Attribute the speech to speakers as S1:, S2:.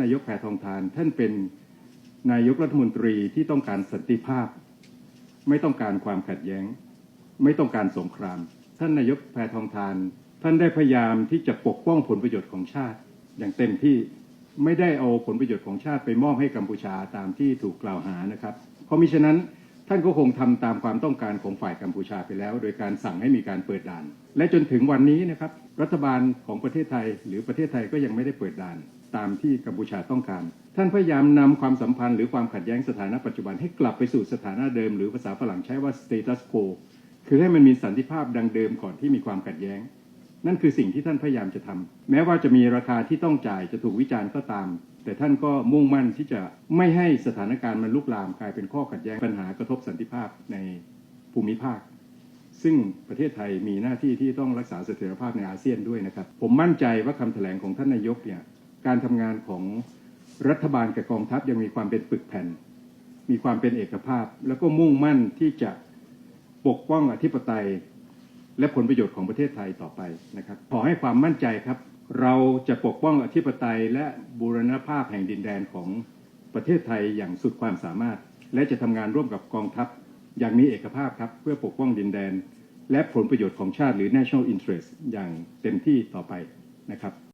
S1: นายกแพทองทานท่านเป็นนายกรัฐมนตรีที่ต้องการสันติภาพ ไม่ต้องการความขัดแย้ง ไม่ต้องการสงคราม ท่านนายกแพทองทาน ท่านได้พยายามที่จะปกป้องผลประโยชน์ของชาติ อย่างเต็มที่ไม่ได้เอาผลประโยชน์ของชาติไปมอบให้กัมพูชาตามที่ถูกกล่าวหานะครับเพราะมิฉะนั้นท่านก็คงทำตามความต้องการของฝ่ายกัมพูชาไปแล้ว โดยการสั่งให้มีการเปิดด่าน และจนถึงวันนี้นะครับรัฐบาลของประเทศไทย หรือประเทศไทยก็ยังไม่ได้เปิดด่าน ตามที่กัมพูชาต้องการ ท่านพยายามนำความสัมพันธ์หรือความขัดแย้งสถานะปัจจุบันให้กลับไปสู่สถานะเดิม หรือภาษาฝรั่งใช้ว่า status quo คือให้มันมีสันติภาพดังเดิมก่อนที่มีความขัดแย้ง นั่นคือสิ่งที่ท่านพยายามจะทำแม้ว่าจะมีราคาที่ต้องจ่ายจะถูกวิจารณ์ก็ตาม แต่ท่านก็มุ่งมั่นที่จะไม่ให้สถานการณ์มันลุกลามกลายเป็นข้อขัดแย้งปัญหากระทบสันติภาพในภูมิภาคซึ่งประเทศไทยมีหน้าที่ที่ต้องรักษาเสถียรภาพในอาเซียนด้วยนะครับ ผมมั่นใจว่าคำแถลงของท่านนายกเนี่ย การทำงานของรัฐบาลกับกองทัพยังมีความเป็นปึกแผ่น มีความเป็นเอกภาพ แล้วก็มุ่งมั่นที่จะปกป้องอธิปไตย และผลประโยชน์ของประเทศไทยต่อไปนะครับ ขอให้ความมั่นใจครับ เราจะปกป้องอธิปไตยและบูรณภาพแห่งดินแดนของประเทศไทยอย่างสุดความสามารถ และจะทำงานร่วมกับกองทัพอย่างมีเอกภาพครับ เพื่อปกป้องดินแดน และผลประโยชน์ของชาติหรือ national interest อย่างเต็มที่ต่อไปนะครับ